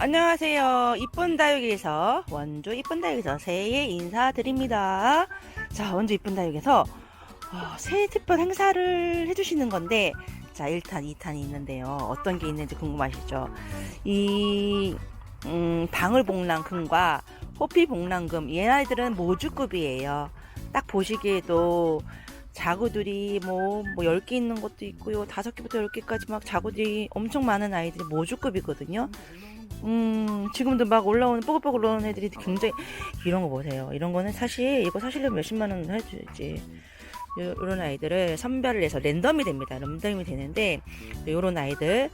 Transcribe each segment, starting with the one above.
안녕하세요. 이쁜 다육에서 원주 이쁜 다육에서 새해 인사드립니다. 자, 원주 이쁜 다육에서 어, 새해 특별 행사를 해주시는 건데, 자, 1탄, 2탄이 있는데요. 어떤 게 있는지 궁금하시죠? 이, 음, 방울복랑금과 호피복랑금, 얘네들은 모주급이에요. 딱 보시기에도 자구들이 뭐, 뭐 10개 있는 것도 있고요. 5개부터 10개까지 막 자구들이 엄청 많은 아이들이 모주급이거든요. 음, 지금도 막 올라오는, 뽀글뽀글 올라오는 애들이 굉장히, 이런 거 보세요. 이런 거는 사실, 이거 사실은 몇십만 원. 요- 요런 아이들을 선별을 해서 랜덤이 됩니다. 랜덤이 되는데, 요런 아이들,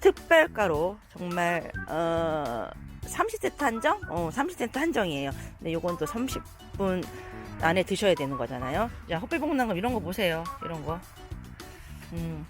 특별가로, 정말, 어, 30세트 한정? 어, 30세트 한정이에요. 근데 요건 또 30분 안에 드셔야 되는 거잖아요. 자, 호피봉랑금 이런 거 보세요. 이런 거. 음.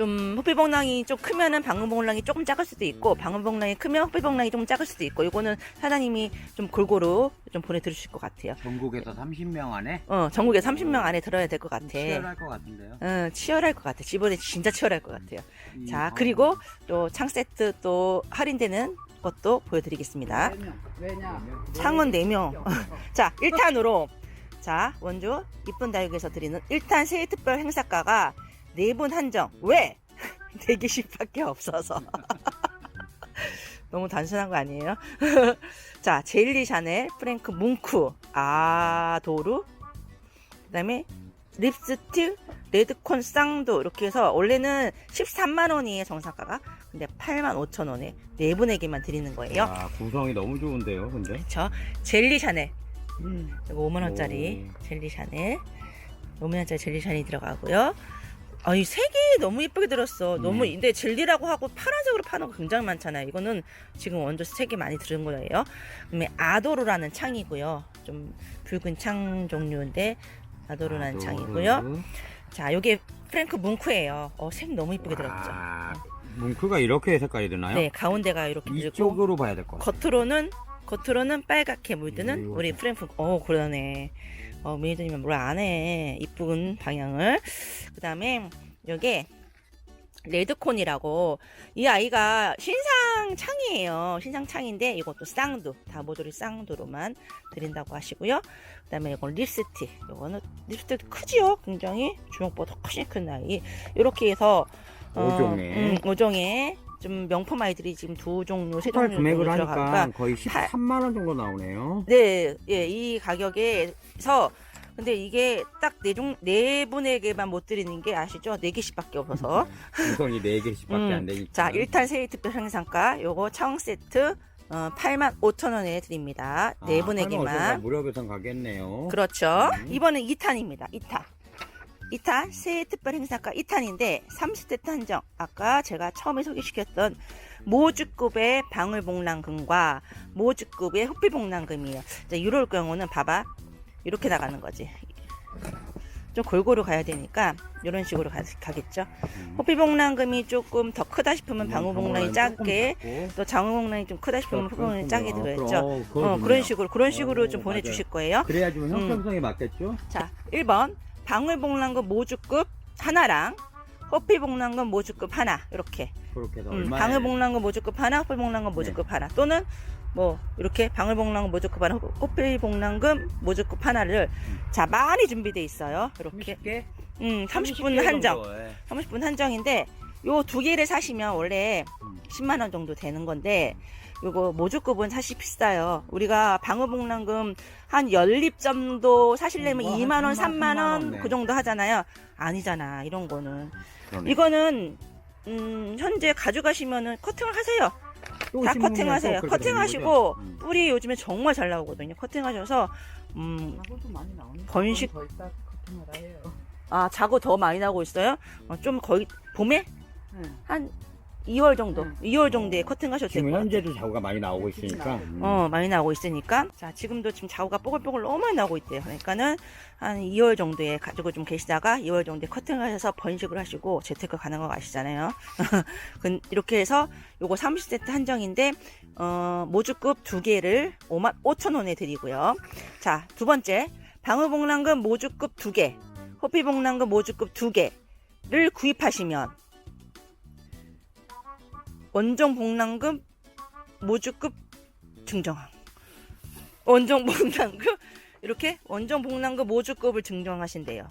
좀 호피봉랑이 좀 크면은 방울봉랑이 조금 작을 수도 있고 방울봉랑이 크면 호피봉랑이 좀 작을 수도 있고 요거는 사장님이 좀 골고루 좀 보내드리실 것 같아요. 전국에서 30명 안에 어 전국에 30명 안에 들어야 될 것 같아. 치열할 것 같은데요. 어, 치열할 것 같아. 이번에 진짜 치열할 것 같아요. 이자 방- 그리고 또 창 세트 또 할인되는 것도 보여드리겠습니다. 왜냐? 창은 4명. 자, 1탄으로. 자, 원주 이쁜 다육에서 드리는 1탄 새해 특별 행사가가 4분 한정. 왜? 4개씩밖에 없어서. 너무 단순한 거 아니에요? 자, 제일리 샤넬, 프랭크 뭉크, 아도르, 그 다음에 립스틱, 레드콘 쌍도 이렇게 해서 원래는 13만 원이에요 정상가가 근데 8만 5천 원에 네 분에게만 드리는 거예요 아, 구성이 너무 좋은데요, 근데. 그쵸? 젤리 샤넬. 음. 이거 5만원짜리 젤리 샤넬. 5만원짜리 젤리 샤넬이 들어가고요. 아, 이 색이 너무 예쁘게 들었어. 너무, 음. 근데 젤리라고 하고 파란색으로 파는 거 굉장히 많잖아요. 이거는 지금 원조 색이 많이 들은 거예요. 그다음에 아도르라는 창이고요. 좀 붉은 창 종류인데, 아도르라는 아도르. 창이고요. 자, 요게 프랭크 뭉크예요. 어, 색 너무 예쁘게 들었죠. 아, 뭉크가 이렇게 색깔이 되나요? 네, 가운데가 이렇게 들고. 이쪽으로 봐야 될 것 같아요. 겉으로는 겉으로는 빨갛게 물드는 음, 우리 프랭크 어 그러네. 어 메이드님은 뭘 안 해. 이쁜 방향을. 그 다음에 요게 레드콘이라고 이 아이가 신상 창이에요. 신상 창인데 이것도 쌍두 다 모조리 쌍두로만 드린다고 하시고요. 그 다음에 이건 립스틱. 이거는 립스틱 크지요. 굉장히 주먹보다 훨씬 큰 아이. 이렇게 해서 어, 오종에. 음, 오종에 좀 명품 아이들이 지금 두 종류 세 종류 금액을 정도 하니까 들어가니까 거의 13만 원 정도 나오네요. 네, 예, 이 가격에서 근데 이게 딱 네 종 네 분에게만 못 드리는 게 아시죠? 네 개씩밖에 없어서. 구성이 4개씩밖에 음, 안 되니까. 자, 1탄 세일 특별 행상가 요거 차원 세트 어, 8만 5천 원에 드립니다. 아, 네 설마 분에게만. 무료 배송 가겠네요. 그렇죠. 음. 이번엔 2탄입니다. 2탄. 2탄 새해 특별 행사가 2탄인데 30세트 한정. 아까 제가 처음에 소개시켰던 모주급의 방울복랑금과 모주급의 호피복랑금이에요. 자, 이럴 경우는 봐봐. 이렇게 나가는 거지. 좀 골고루 가야 되니까 이런 식으로 가, 가겠죠. 음. 호피복랑금이 조금 더 크다 싶으면 음, 방울복랑이 작게. 또 장우복랑이 좀 크다 싶으면 호피복랑이 작게 그렇군요. 들어있죠. 어. 그런 식으로 그런 식으로 어, 좀 맞아요. 보내주실 거예요. 그래야 좀 음. 형평성에 맞겠죠? 자, 1번 방울복랑금 모주급 하나랑 호피복랑금 모주급 하나 이렇게 그렇게 해서 음, 얼마에 방울복랑금 모주급 하나 호피복랑금 모주급 네. 하나 또는 뭐 이렇게 방울복랑금 모주급 하나 호- 호피복랑금 모주급 하나를 음. 자 많이 준비돼 있어요 이렇게 30개? 음 30분 한정 30분 한정인데 요 두 개를 사시면 원래 음. 10만 원 정도 되는 건데 요거 모주급은 사실 비싸요. 우리가 방어복랑금 한 열립 정도 사실려면 뭐, 한 2만 원, 3만 3만 원 원, 네. 그 정도 하잖아요. 아니잖아. 이런 거는. 그러네. 이거는 음, 현재 가져가시면은 커팅을 하세요. 또다 커팅하세요. 커팅하시고? 음. 뿌리 요즘에 정말 잘 나오거든요. 커팅하셔서 음, 번식- 더 있다 커팅을 해요. 아 자고 더 많이 나고 있어요. 어, 좀 거의 봄에 응. 한 2월 정도, 응. 2월 정도에 커팅하셔도 될 지금 것 같아요. 현재도 자구가 많이 나오고 있으니까 음. 어, 많이 나오고 있으니까. 자, 지금도 지금 자우가 뽀글뽀글 너무 많이 나오고 있대요. 그러니까는 한 2월 정도에 가지고 좀 계시다가 2월 정도에 커팅을 하셔서 번식을 하시고 재테크 가능한 거 아시잖아요. 그- 이렇게 해서 요거 30세트 한정인데, 어, 모주급 두 개를 5만 5천 원에 드리고요. 자, 두 번째. 방울복랑금 모주급 두 개, 호피복랑금 모주급 두 개를 구입하시면 원종 복랑금 모주급 증정항. 원정 복랑급 이렇게 원정 복랑급 모주급을 증정하신대요.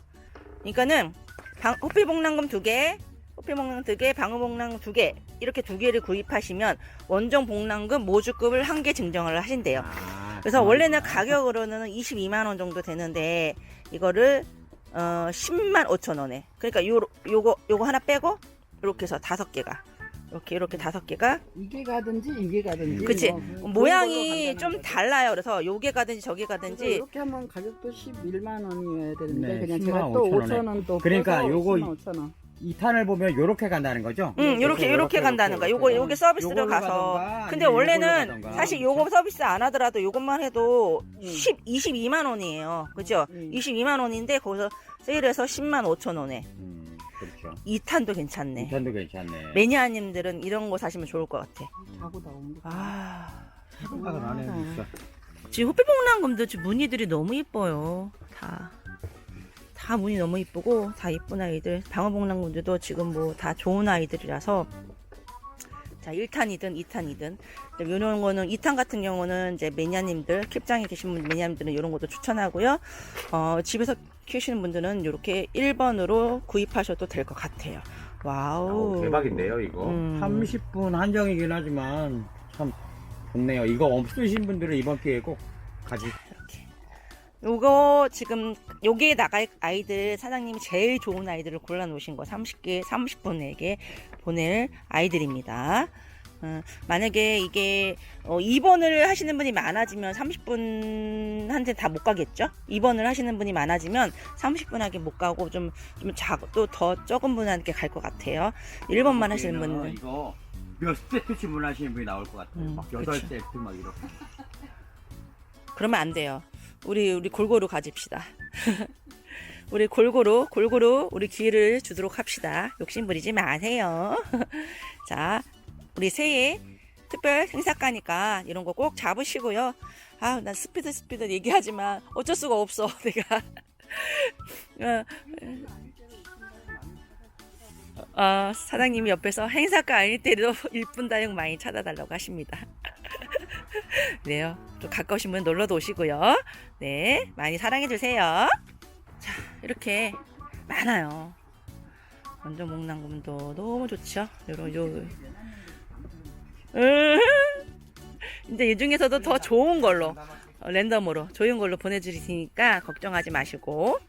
그러니까는 방, 호필 복랑금 두 개, 호필 복랑금 두 개, 방어 복랑금 두 개, 이렇게 두 개를 구입하시면 원정 복랑금 모주급을 한 개 증정을 하신대요. 아, 그래서. 원래는 가격으로는 22만 원 정도 되는데 이거를 어 10만 5천 원에. 그러니까 요 요거 요거 하나 빼고 이렇게 해서 다섯 개가 이렇게 이렇게 다섯 개가 이게 가든지 이게 가든지. 그치. 뭐 그런 모양이 걸로 좀 간다는. 달라요. 그래서 요게 가든지 저게 가든지 이렇게 하면 가격도 11만 원이어야 되는데 네, 그냥 10만 제가 또 5천 원에. 5천 원또 그러니까 요거 10만 5천 원. 이 탄을 보면 요렇게 간다는 거죠? 응, 요렇게 요렇게 간다는 거야. 요거 요게 서비스로 요걸로 가서. 가던가, 근데 아니면 원래는 가던가. 사실 요거 서비스 안 하더라도 요것만 해도 음. 10 22만 원이에요. 그죠? 음. 22만 원인데 거기서 세일해서 10만 5천 원에. 음, 그렇죠. 2탄도 괜찮네. 이 탄도 괜찮네. 매니아님들은 이런 거 사시면 좋을 것 같아. 자고 나온 거. 아, 생각은 안 해요, 진짜. 지금 호피봉랑금도 지금 무늬들이 너무 이뻐요. 다. 다 무늬 너무 이쁘고 다 이쁜 아이들. 방어봉랑금들도 지금 뭐 다 좋은 아이들이라서 자 1탄이든 2탄이든 이런 거는 2탄 같은 경우는 이제 매니아님들 캡장에 계신 분 매니아님들은 이런 것도 추천하고요. 어, 집에서 키우시는 분들은 이렇게 1번으로 구입하셔도 될 것 같아요. 와우. 아우, 대박인데요, 이거. 음. 30분 한정이긴 하지만 참 좋네요. 이거 없으신 분들은 이번 기회에 꼭 가지. 이렇게. 요거 지금 요게 나갈 아이들 사장님이 제일 좋은 아이들을 골라 놓으신 거 30개 30분에게 보낼 아이들입니다. 어, 만약에 이게 어, 2번을 하시는 분이 많아지면 30분한테 다 못 가겠죠? 2번을 하시는 분이 많아지면 30분하게 못 가고 좀, 좀 작, 또더 적은 분한테 갈 것 같아요. 1번만 하시는 분은. 이거 몇 세트 주문하시는 분이 나올 것 같아요. 음, 막 여덟 그쵸. 세트 막 이렇게. 그러면 안 돼요. 우리 우리 골고루 가집시다. 우리 골고루 골고루 우리 기회를 주도록 합시다. 욕심 부리지 마세요. 자, 우리 새해 특별 행사가니까 이런 거 꼭 잡으시고요. 아, 난 스피드 스피드 얘기하지만 어쩔 수가 없어. 내가. 어, 어, 사장님이 옆에서 행사가 아닐 때도 일분 다육 많이 찾아달라고 하십니다. 네요. 좀 가까우신 분 놀러도 오시고요. 네, 많이 사랑해 주세요. 자, 이렇게 많아요. 완전 목낭금도 너무 좋죠. 요런 요. 음, 이제 이 중에서도 더 좋은 걸로 어, 랜덤으로 좋은 걸로 보내드릴 테니까 걱정하지 마시고.